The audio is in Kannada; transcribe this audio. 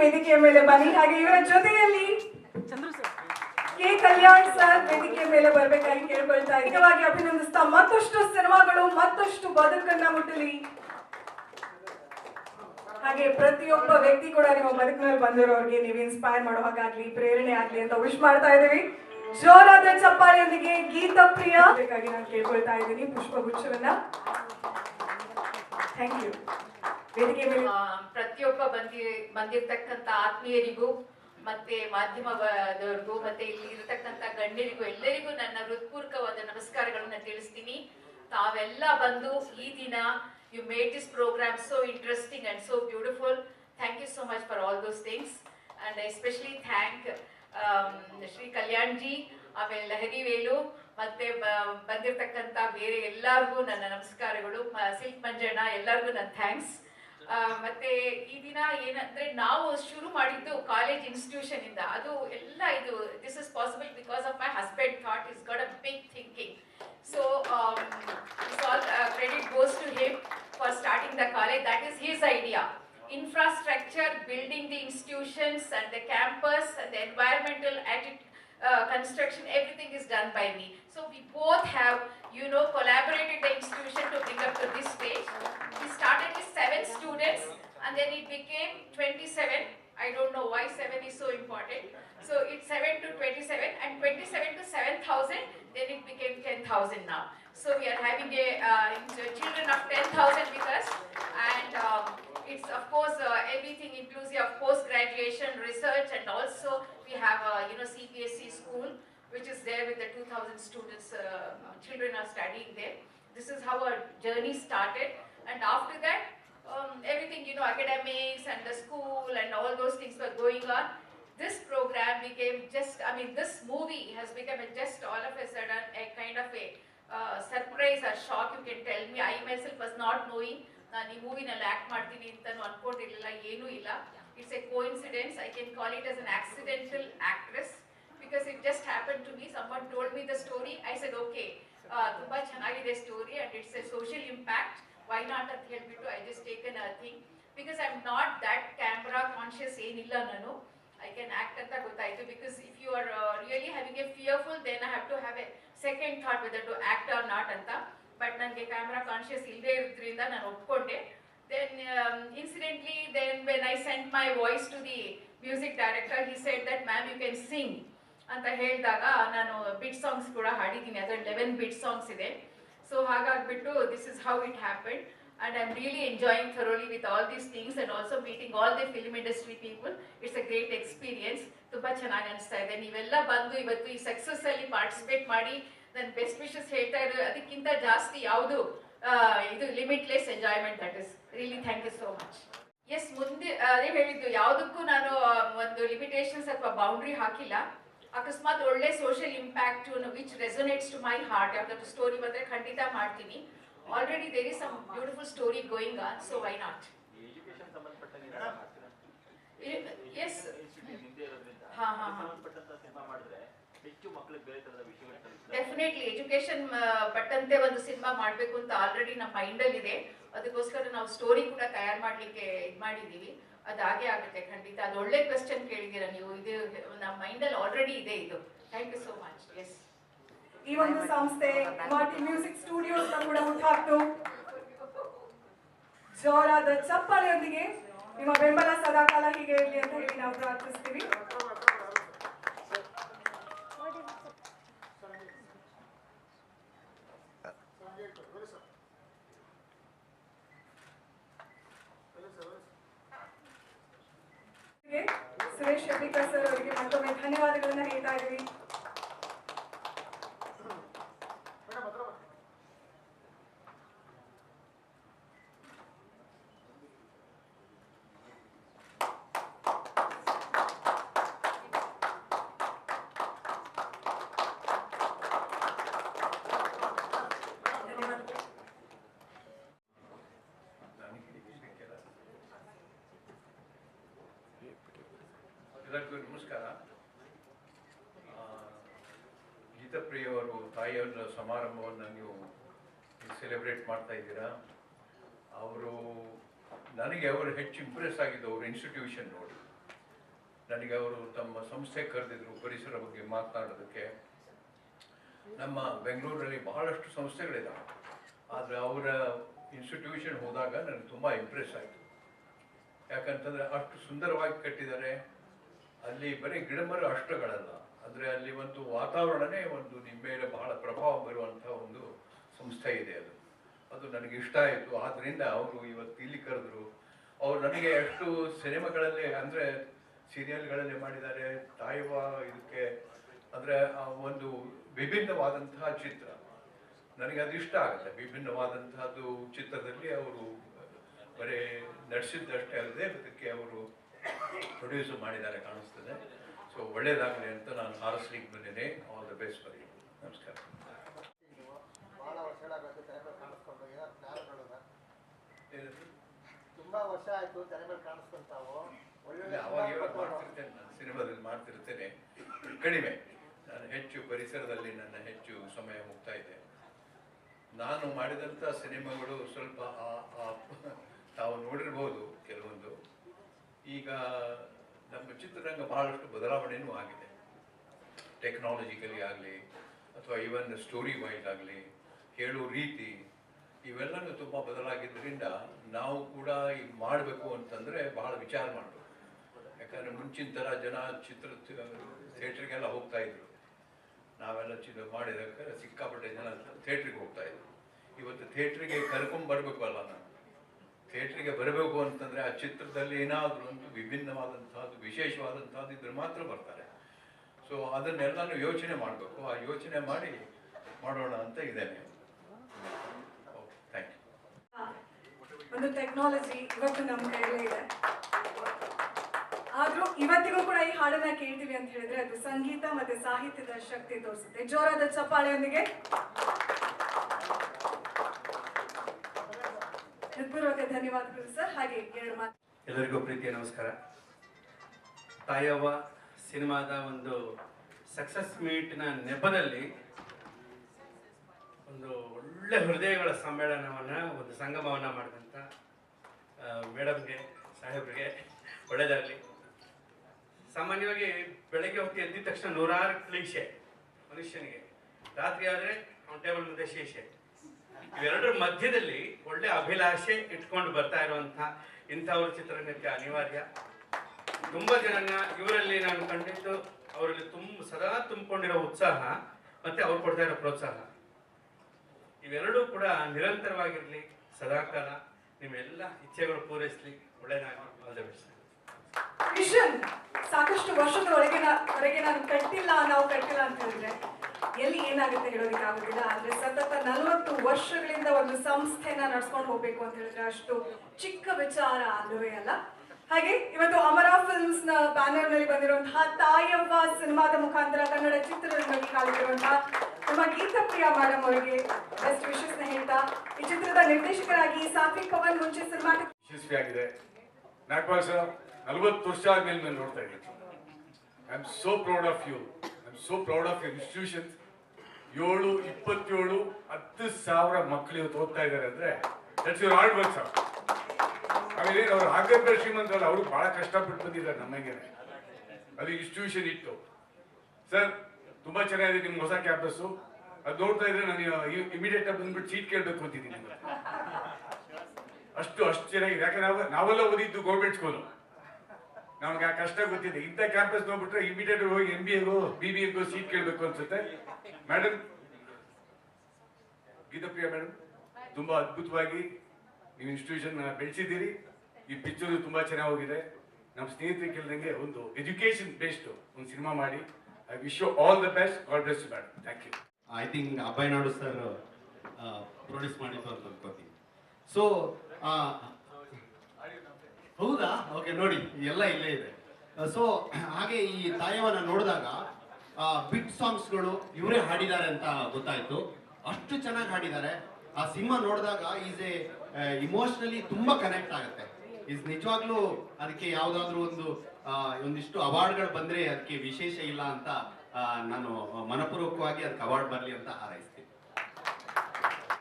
ವೇದಿಕೆಯ ಮೇಲೆ ಬನ್ನಿ. ಹಾಗೆ ಇವರ ಜೊತೆಯಲ್ಲಿ ಕೆ ಕಲ್ಯಾಣ್ ಸರ್ ವೇದಿಕೆಯ ಮೇಲೆ ಬರ್ಬೇಕಾಗಿ ಕೇಳ್ಕೊಳ್ತಾ ಇದ್ದವಾಗಿ ಅಭಿನಂದಿಸ್ತಾ ಮತ್ತಷ್ಟು ಸಿನಿಮಾಗಳು ಮತ್ತಷ್ಟು ಬದುಕನ್ನ ಮುಟ್ಟಲಿ. ಹಾಗೆ ಪ್ರತಿಯೊಬ್ಬ ವ್ಯಕ್ತಿ ಕೂಡ ನಿಮ್ಮ ಬದುಕಿನಲ್ಲಿ ಬಂದಿರೋರಿಗೆ ನೀವು ಇನ್ಸ್ಪೈರ್ ಮಾಡೋ ಹಾಗಾಗ್ಲಿ ಪ್ರೇರಣೆ ಆಗ್ಲಿ ಅಂತ ವಿಶ್ ಮಾಡ್ತಾ ಇದೀವಿ ಜೋರಾದ ಚಪ್ಪಾಳೆಯೊಂದಿಗೆ ಗೀತ ಪ್ರಿಯ. ಬೇಕಾಗಿ ನಾನು ಕೇಳ್ಕೊಳ್ತಾ ಇದ್ದೀನಿ ಪುಷ್ಪಗುಚ್ಛವನ್ನ. ಥ್ಯಾಂಕ್ ಯು ವೇದಿಕೆ ಮೇಲೆ ಪ್ರತಿಯೊಬ್ಬ ಬಂದಿ, ಬಂದಿರ್ತಕ್ಕಂಥ ಆತ್ಮೀಯರಿಗೂ ಮತ್ತೆ ಮಾಧ್ಯಮದವರಿಗೂ ಮತ್ತೆ ಇಲ್ಲಿ ಇರತಕ್ಕಂತ ಗಣ್ಯರಿಗೂ ಎಲ್ಲರಿಗೂ ನನ್ನ ಹೃತ್ಪೂರ್ವಕವಾದ ನಮಸ್ಕಾರಗಳನ್ನ ತಿಳಿಸ್ತೀನಿ. ತಾವೆಲ್ಲ ಬಂದು ಈ ದಿನ you made this program so interesting and so beautiful thank you so much for all those things and especially thank Shri Kalyan ji ಆಮೇಲೆ ಲಹರಿ ವೇಲು, ಮತ್ತೆ ಬಂದಿರತಕ್ಕಂತ ಬೇರೆ ಎಲ್ಲಾರ್ಗೂ ನನ್ನ ನಮಸ್ಕಾರಗಳು. ಸಿಲ್ಕ್ ಮಂಜಣ್ಣ, ಎಲ್ಲರಿಗೂ ನನ್ನ ಥ್ಯಾಂಕ್ಸ್ ಮತ್ತೆ ಈ ದಿನ ಏನಂದ್ರೆ ನಾವು ಶುರು ಮಾಡಿದ್ದು ಕಾಲೇಜ್ ಇನ್ಸ್ಟಿಟ್ಯೂಷನ್ ಇಂದ. ಅದು ಎಲ್ಲ ಇದು this is possible because of my husband thought is got a big thinking so all credit goes to him for starting the college that is his idea infrastructure, building the institutions and the campus and the environmental atti- uh, construction, everything is done by me. So we both have, you know, collaborated the institution to bring up to this stage. We started with seven students and then it became 27. I don't know why seven is so important. So it's seven to 27 and 27 to 7,000, then it became 10,000 now. So we are having a uh, children of 10,000 with us and um, it's of course uh, everything inclusive of post graduation research and also we have a you know CPSC school which is there with the 2000 students uh, children are studying there this is how our journey started and after that um, everything you know academics and the school and all those things were going on this program became just i mean this movie has become a just all of a sudden a kind of a uh, surprise or shock you can tell me i myself was not knowing ನಾನು ಈ ಮೂವಿನಲ್ಲಿ ಆಕ್ಟ್ ಮಾಡ್ತೀನಿ ಅಂತಾನು ಅನ್ಕೊಂಡಿರ್ಲಿಲ್ಲ ಏನೂ ಇಲ್ಲ it's a coincidence I can call it as accidental actress because it just happen to me someone told me the story I said okay ತುಂಬಾ ಚೆನ್ನಾಗಿದೆ story and it's a social impact why not ಅಂತ ಹೇಳ್ಬಿಟ್ಟು I just taken a thing because I am not that camera conscious ಏನಿಲ್ಲ ನಾನು ಐ ಕ್ಯಾನ್ ಆ್ಯಕ್ಟ್ ಅಂತ ಗೊತ್ತಾಯಿತು. Because if you are really having a fearful then I have to have a second thought whether to act or not ಅಂತ. ಬಟ್ ನನಗೆ ಕ್ಯಾಮ್ರಾ ಕಾನ್ಷಿಯಸ್ ಇಲ್ಲದೆ ಇರೋದ್ರಿಂದ ನಾನು ಒಪ್ಕೊಂಡೆ. Then incidentally then when I sent my voice to the music director he said that ma'am you can sing ಅಂತ ಹೇಳಿದಾಗ, ನಾನು ಬಿಟ್ ಸಾಂಗ್ಸ್ ಕೂಡ ಹಾಡಿದ್ದೀನಿ. ಅದರಲ್ಲಿ ಲೆವೆನ್ ಬಿಟ್ ಸಾಂಗ್ಸ್ ಇದೆ. ಸೊ ಹಾಗಾಗ್ಬಿಟ್ಟು this is how it happen and I am really enjoying thoroughly with all these things and also meeting all the film industry people it's a great experience ತುಂಬಾ ಚೆನ್ನಾಗಿ ಅನಿಸ್ತಾ ಇದೆ. ನೀವೆಲ್ಲ ಬಂದು ಇವತ್ತು ಈ ಸಕ್ಸಸ್ ಅಲ್ಲಿ ಪಾರ್ಟಿಸಿಪೇಟ್ ಮಾಡಿ ನನ್ನ ಬೆಸ್ಟ್ ವಿಶಸ್ ಹೇಳ್ತಾ ಇರೋದು. ಅದಕ್ಕಿಂತ ಜಾಸ್ತಿ ಯಾವುದು ಇದು limitless enjoyment that is really thank you so much yes ಮುಂದೆ ಅದೇ ಹೇಳಿದ್ದು ಯಾವುದಕ್ಕೂ ನಾನು ಒಂದು ಲಿಮಿಟೇಷನ್ಸ್ ಅಥವಾ ಬೌಂಡ್ರಿ ಹಾಕಿಲ್ಲ. ಅಕಸ್ಮಾತ್ ಒಳ್ಳೆ social impact which resonates to my heart ಯಾವ್ದಾದ್ರು ಸ್ಟೋರಿ ಬಂದರೆ ಖಂಡಿತ ಮಾಡ್ತೀನಿ. Already there is some beautiful story going on so why not yes ಹಾ, ಹಾ, ಹಾ. ಡೆಫಿನೆಟ್ಲಿ ಎಜುಕೇಶನ್ ಪಟ್ಟಂತೆ ಒಂದು ಸಿನಿಮಾ ಮಾಡಬೇಕು ಅಂತ ಆಲ್ರೆಡಿ ನಮ್ಮ ಮೈಂಡಲ್ಲಿ ಇದೆ. ಅದಕ್ಕೋಸ್ಕರ ನಾವು ಸ್ಟೋರಿ ಕೂಡ ತಯಾರು ಮಾಡಲಿಕ್ಕೆ ಇದು ಮಾಡಿದ್ದೀವಿ. ಅದು ಹಾಗೆ ಆಗುತ್ತೆ ಖಂಡಿತ. ಅದು ಒಳ್ಳೆ ಕ್ವೆಶ್ಚನ್ ಕೇಳಿದ್ದೀರಾ ನೀವು? ಇದು ನಮ್ಮ ಮೈಂಡಲ್ಲಿ ಆಲ್ರೆಡಿ ಇದೆ ಇದು. Thank you so much yes ಈ ಒಂದು ಸಂಸ್ಥೆ ಮಾರ್ಟಿ ಮ್ಯೂಸಿಕ್ ಸ್ಟುಡಿಯೋಸ್ ಕೂಡ ಹುಟ್ಟಾಕ್ತು ಜೋರಾದ ಚಪ್ಪಲೆಯೊಂದಿಗೆ ನಿಮ್ಮ ಬೆಂಬಲ ಸದಾಕಾಲ ಹೀಗೆ ಇರಲಿ ಅಂತ ಹೇಳಿ ನಾವು ಪ್ರಾರ್ಥಿಸ್ತೀವಿ ಹೀಗೆ ಶೆಟ್ಟಿಕರ್ ಸರ್ ಅವರಿಗೆ ಮತ್ತೊಮ್ಮೆ ಧನ್ಯವಾದಗಳನ್ನ ಹೇಳ್ತಾ ಇದ್ದೀವಿ ಎಲ್ಲರಿಗೂ ನಮಸ್ಕಾರ. ಗೀತಪ್ರಿಯವರು, ತಾಯಿಯವರ ಸಮಾರಂಭವನ್ನು ನೀವು ಸೆಲೆಬ್ರೇಟ್ ಮಾಡ್ತಾ ಇದ್ದೀರಾ? ಅವರು, ನನಗೆ ಅವರು ಹೆಚ್ಚು ಇಂಪ್ರೆಸ್ ಆಗಿದ್ದು ಅವ್ರ ಇನ್ಸ್ಟಿಟ್ಯೂಷನ್ ನೋಡಿ. ನನಗೆ ಅವರು ತಮ್ಮ ಸಂಸ್ಥೆ ಕರೆದಿದ್ರು ಪರಿಸರ ಬಗ್ಗೆ ಮಾತನಾಡೋದಕ್ಕೆ. ನಮ್ಮ ಬೆಂಗಳೂರಲ್ಲಿ ಬಹಳಷ್ಟು ಸಂಸ್ಥೆಗಳಿದ್ದಾವೆ ಆದರೆ ಅವರ ಇನ್ಸ್ಟಿಟ್ಯೂಷನ್ ಹೋದಾಗ ನನಗೆ ತುಂಬ ಇಂಪ್ರೆಸ್ ಆಯಿತು. ಯಾಕಂತಂದರೆ ಅಷ್ಟು ಸುಂದರವಾಗಿ ಕಟ್ಟಿದ್ದಾರೆ. ಅಲ್ಲಿ ಬರೀ ಗಿಡಮರ ಅಷ್ಟಗಳಲ್ಲ. ಅಂದರೆ ಅಲ್ಲಿ ಒಂದು ವಾತಾವರಣನೇ ಒಂದು ನಿಮ್ಮ ಮೇಲೆ ಬಹಳ ಪ್ರಭಾವ ಬೀರುವಂಥ ಒಂದು ಸಂಸ್ಥೆ ಇದೆ ಅದು. ಅದು ನನಗೆ ಇಷ್ಟ ಆಯಿತು. ಆದ್ದರಿಂದ ಅವರು ಇವತ್ತು ಇಲ್ಲಿ ಕರೆದ್ರು. ಅವ್ರು ನನಗೆ ಎಷ್ಟು ಸಿನಿಮಾಗಳಲ್ಲಿ ಅಂದರೆ ಸೀರಿಯಲ್ಗಳಲ್ಲಿ ಮಾಡಿದ್ದಾರೆ. ತಾಯುವ ಇದಕ್ಕೆ ಅಂದರೆ ಒಂದು ವಿಭಿನ್ನವಾದಂತಹ ಚಿತ್ರ. ನನಗೆ ಅದು ಇಷ್ಟ ಆಗುತ್ತೆ. ವಿಭಿನ್ನವಾದಂತಹದ್ದು ಚಿತ್ರದಲ್ಲಿ ಅವರು ಬರೀ ನಡೆಸಿದ್ದಷ್ಟೇ ಅಲ್ಲದೆ ಅದಕ್ಕೆ ಅವರು ಪ್ರೊಡ್ಯೂಸ್ ಮಾಡಿದ್ದಾರೆ ಕಾಣಿಸ್ತದೆ. ಸೊ ಒಳ್ಳೇದಾಗಲಿ ಅಂತ ನಾನು ಹಾರಸ್ಲಿಕ್ಕೆ ಬಂದಿನಿ all the best for you ನಮಸ್ಕಾರ? ತುಂಬಾ ವರ್ಷ ಆಯ್ತು ಜನಗಳು ಕಾಣಿಸ್ಕೊಂತಾವು. ಇಲ್ಲ, ಒಳ್ಳೊಳ್ಳೆ ಅವಾಗ ಮಾಡ್ತಿರ್ತೇನೆ ನಾನು ಸಿನಿಮಾದಲ್ಲಿ ಮಾಡ್ತಿರ್ತೇನೆ. ಕಡಿಮೆ. ನಾನು ಹೆಚ್ಚು ಪರಿಸರದಲ್ಲಿ ನನ್ನ ಹೆಚ್ಚು ಸಮಯ ಹೋಗ್ತಾ ಇದೆ. ನಾನು ಮಾಡಿದಂಥ ಸಿನಿಮಾಗಳು ಸ್ವಲ್ಪ ಆ- ಆ- ತಾವು ನೋಡಿರ್ಬೋದು ಕೆಲವೊಂದು ಈಗ ನಮ್ಮ ಚಿತ್ರರಂಗ ಬಹಳಷ್ಟು ಬದಲಾವಣೆಯೂ ಆಗಿದೆ. ಟೆಕ್ನಾಲಜಿಕಲಿ ಆಗಲಿ, ಅಥವಾ ಈವನ್ ಸ್ಟೋರಿ ವೈಸ್ ಆಗಲಿ, ಹೇಳೋ ರೀತಿ ಇವೆಲ್ಲನೂ ತುಂಬ ಬದಲಾಗಿದ್ದರಿಂದ ನಾವು ಕೂಡ ಈಗ ಮಾಡಬೇಕು ಅಂತಂದರೆ ಬಹಳ ವಿಚಾರ ಮಾಡಬೇಕು. ಯಾಕಂದರೆ ಮುಂಚಿನ ಥರ ಜನ ಚಿತ್ರ ಥಿಯೇಟ್ರಿಗೆಲ್ಲ ಹೋಗ್ತಾ ಇದ್ರು. ನಾವೆಲ್ಲ ಚಿತ್ರ ಮಾಡಿದಕ್ಕೆ ಸಿಕ್ಕಾಪಟ್ಟೆ ಜನ ಥಿಯೇಟ್ರಿಗೆ ಹೋಗ್ತಾ ಇದ್ರು. ಇವತ್ತು ಥಿಯೇಟ್ರಿಗೆ ಕರ್ಕೊಂಬರ್ಬೇಕು ಅಲ್ಲ ನಾನು. ಥಿಯೇಟ್ರಿಗೆ ಬರಬೇಕು ಅಂತಂದರೆ ಆ ಚಿತ್ರದಲ್ಲಿ ಏನಾದರೂ ಒಂದು ವಿಭಿನ್ನವಾದಂಥದ್ದು ವಿಶೇಷವಾದಂಥದ್ದು ಇದ್ರೆ ಮಾತ್ರ ಬರ್ತಾರೆ. ಸೊ ಅದನ್ನೆಲ್ಲನೂ ಯೋಚನೆ ಮಾಡಬೇಕು. ಆ ಯೋಚನೆ ಮಾಡಿ ಮಾಡೋಣ ಅಂತ ಇದ್ದೇನೆ. ಒಂದು ಟೆಕ್ನಾಲಜಿ ಇವತ್ತು ನಮ್ಮ ಕೈಯಲ್ಲೇ ಇದೆ. ಆದರೂ ಇವತ್ತಿಗೂ ಕೂಡ ಈ ಹಾಡನ್ನ ಕೇಳ್ತೀವಿ ಅಂತ ಹೇಳಿದ್ರೆ ಅದು ಸಂಗೀತ ಮತ್ತೆ ಸಾಹಿತ್ಯದ ಶಕ್ತಿ ತೋರಿಸುತ್ತೆ. ಜೋರಾದ ಚಪ್ಪಾಳೆಯೊಂದಿಗೆ. ಧನ್ಯವಾದಗಳು ಸರ್. ಹಾಗೆ ಎರಡು ಎಲ್ಲರಿಗೂ ಪ್ರೀತಿಯ ನಮಸ್ಕಾರ. ತಾಯವ್ವ ಸಿನಿಮಾದ ಒಂದು ಸಕ್ಸಸ್ ಮೀಟ್ನ ನೆಪದಲ್ಲಿ ಒಂದು ಒಳ್ಳೆ ಹೃದಯಗಳ ಸಮ್ಮೇಳನವನ್ನು, ಒಂದು ಸಂಗಮವನ್ನು ಮಾಡಿದಂಥ ಮೇಡಮ್ಗೆ, ಸಾಹೇಬ್ರಿಗೆ ಒಳ್ಳೆಯದಾಗಲಿ. ಸಾಮಾನ್ಯವಾಗಿ ಬೆಳಗ್ಗೆ ಹೊತ್ತು ಎದ್ದಿದ ತಕ್ಷಣ ನೂರಾರು ಕ್ಲೀಶೆ ಮನುಷ್ಯನಿಗೆ. ರಾತ್ರಿ ಆದರೆ ಅವನ ಟೇಬಲ್ ಮುಂದೆ ಶೀಶೆ ಇವೆರಡರ ಮಧ್ಯದಲ್ಲಿ ಒಳ್ಳೆ ಅಭಿಲಾಷೆ ಇಟ್ಕೊಂಡು ಬರ್ತಾ ಇರುವಂತಹ ಇಂಥವ್ರ ಚಿತ್ರರಂಗಕ್ಕೆ ಅನಿವಾರ್ಯ. ತುಂಬಾ ಜನನ್ನ ಇವರಲ್ಲಿ ನಾನು ಕಂಡಿದ್ದು, ಅವರಲ್ಲಿ ತುಂಬ, ಸದಾ ತುಂಬಿಕೊಂಡಿರೋ ಉತ್ಸಾಹ ಮತ್ತೆ ಅವ್ರು ಕೊಡ್ತಾ ಇರೋ ಪ್ರೋತ್ಸಾಹ. ಇವೆರಡೂ ಕೂಡ ನಿರಂತರವಾಗಿರಲಿ, ಸದಾಕಾಲ ನಿಮ್ಮೆಲ್ಲ ಇಚ್ಛೆಗಳು ಪೂರೈಸಲಿ. ಒಳ್ಳೆಯದಾಗಿ ಮಿಷನ್ ಸಾಕಷ್ಟು ಹೊರಗೆ ನಾನು ಕಟ್ಟಿಲ್ಲ, ನಾವು ಕಟ್ಟಿಲ್ಲ ಅಂತ ಹೇಳಿದ್ರೆ? ಎಲ್ಲಿ ಏನಾಗುತ್ತೆ ಹೇಳೋದಕ್ಕೆ ಆಗೋದಿಲ್ಲ, ಆದ್ರೆ ಸತತ ನಲವತ್ತು ವರ್ಷಗಳಿಂದ ಒಂದು ಸಂಸ್ಥೆನ ನಡ್ಸ್ಕೊಂಡು ಹೋಗ್ಬೇಕು ಅಂತ ಹೇಳಿದ್ರೆ ಅಷ್ಟು ಚಿಕ್ಕ ವಿಚಾರ ಅಲ್ಲವೇ ಅಲ್ಲ? ಹಾಗೆ ಇವತ್ತು ಅಮರಾ ಫಿಲ್ಮ್ಸ್ನ ಬ್ಯಾನರ್ನಲ್ಲಿ ಬಂದಿರುವಂತಹ ತಾಯವ್ವ ಸಿನಿಮಾದ ಮುಖಾಂತರ ಕನ್ನಡ ಚಿತ್ರರಂಗಕ್ಕೆ ಕಾಲಿಟ್ಟಿರುವಂತಹ ನಮ್ಮ ಗೀತಪ್ರಿಯ ಮೇಡಮ್ ಅವರಿಗೆ ಬೆಸ್ಟ್ ವಿಶಸ್ನ ಹೇಳ್ತಾ, ಈ ಚಿತ್ರದ ನಿರ್ದೇಶಕರಾಗಿ ಸಾತ್ವಿಕ್ ಪವನ್ ಮುಂಚೆ ಸಿನಿಮಾ ಯಶಸ್ವಿಯಾಗಿದೆ. ನಾಗಪಾಲ್ ಸರ್, ನಲವತ್ತು ವರ್ಷ ಆದ್ಮೇಲೆ ನಾನು ನೋಡ್ತಾ ಇದ್ದೀನಿ. I am so proud of you I am so proud of your institutions ಏಳು, ಇಪ್ಪತ್ತೇಳು, ಹತ್ತು ಸಾವಿರ ಮಕ್ಕಳು ಇವತ್ತು ಓದ್ತಾ ಇದ್ದಾರೆ ಅಂದ್ರೆ that's your hard work sir ಆಮೇಲೆ ಅವ್ರು ಹಾಗಬ್ಬ ಶ್ರೀಮಂತರಲ್ಲ ಅವರು ಬಹಳ ಕಷ್ಟಪಟ್ಟು ಬಂದಿದ್ದಾರೆ ನಮಗೆ ಅಲ್ಲಿ ಇನ್ಸ್ಟಿಟ್ಯೂಷನ್ ಇತ್ತು. ಸರ್ ತುಂಬಾ ಚೆನ್ನಾಗಿದೆ ನಿಮ್ಮ ಹೊಸ ಕ್ಯಾಂಪಸ್ಸು ಅದು ನೋಡ್ತಾ ಇದ್ರೆ ನಾನು ಇಮಿಡಿಯೇಟ್ ಆಗಿ ಬಂದ್ಬಿಟ್ಟು ಸೀಟ್ ಕೇಳಬೇಕು ಅಂತಿದ್ದೀನಿ. ಅಷ್ಟು ಅಷ್ಟು ಚೆನ್ನಾಗಿದೆ. ಯಾಕಂದ್ರೆ ನಾವು, ನಾವೆಲ್ಲ ಓದಿದ್ದು ಗೌರ್ಮೆಂಟ್ ಸ್ಕೂಲು ನಮ್ಗೆ ಆ ಕಷ್ಟ ಗೊತ್ತಿದೆ. ಇಂಥ ಕ್ಯಾಂಪಸ್ ನೋಡ್ಬಿಟ್ರೆ ಇಮಿಡಿಯೇಟ್ ಹೋಗಿ ಎಂ ಬಿ ಎಗೋ ಬಿ ಬಿ ಎಗೋ ಸೀಟ್ ಕೇಳಬೇಕು ಅನ್ಸುತ್ತೆ. ಮೇಡಮ್ ಗೀತಪ್ರಿಯ ಮೇಡಮ್ ತುಂಬಾ ಅದ್ಭುತವಾಗಿ ನೀವು ಇನ್ಸ್ಟಿಟ್ಯೂಷನ್ ಬೆಳೆಸಿದ್ದೀರಿ. ಈ ಪಿಕ್ಚರ್ ತುಂಬಾ ಚೆನ್ನಾಗಿ ಹೋಗಿದೆ. ನಮ್ಮ ಸ್ನೇಹಿತರಿಗೆ ಕೇಳಿದಂಗೆ ಒಂದು ಎಜುಕೇಶನ್ ಬೇಸ್ಡ್ ಒಂದು ಸಿನಿಮಾ ಮಾಡಿ. I wish you all the best God bless madam thank you I think Abhay Nadu sir produce ಮಾಡಿದ್ದು ಅಂತ ಅನ್ಕೋತೀನಿ. ಸೊ ಹೌದಾ? ಓಕೆ ನೋಡಿ ಎಲ್ಲ ಇಲ್ಲೇ ಇದೆ. ಸೊ ಹಾಗೆ ಈ ತಾಯವನ್ನ ನೋಡಿದಾಗ ಬಿಗ್ ಸಾಂಗ್ಸ್ಗಳು ಇವರೇ ಹಾಡಿದ್ದಾರೆ ಅಂತ ಗೊತ್ತಾಯ್ತು. ಅಷ್ಟು ಚೆನ್ನಾಗಿ ಹಾಡಿದ್ದಾರೆ. ಆ ಸಿನಿಮಾ ನೋಡಿದಾಗ ಈಸ್ ಎ ಇಮೋಷನಲಿ ತುಂಬಾ ಕನೆಕ್ಟ್ ಆಗುತ್ತೆ. ಈಸ್ ನಿಜವಾಗ್ಲೂ ಅದಕ್ಕೆ ಯಾವ್ದಾದ್ರು ಒಂದು ಒಂದಿಷ್ಟು ಅವಾರ್ಡ್ಗಳು ಬಂದ್ರೆ ಅದಕ್ಕೆ ವಿಶೇಷ ಇಲ್ಲ ಅಂತ ನಾನು ಮನಪೂರ್ವಕವಾಗಿ ಅದಕ್ಕೆ ಅವಾರ್ಡ್ ಬರಲಿ ಅಂತ ಹಾರೈಸ್ತೇನೆ.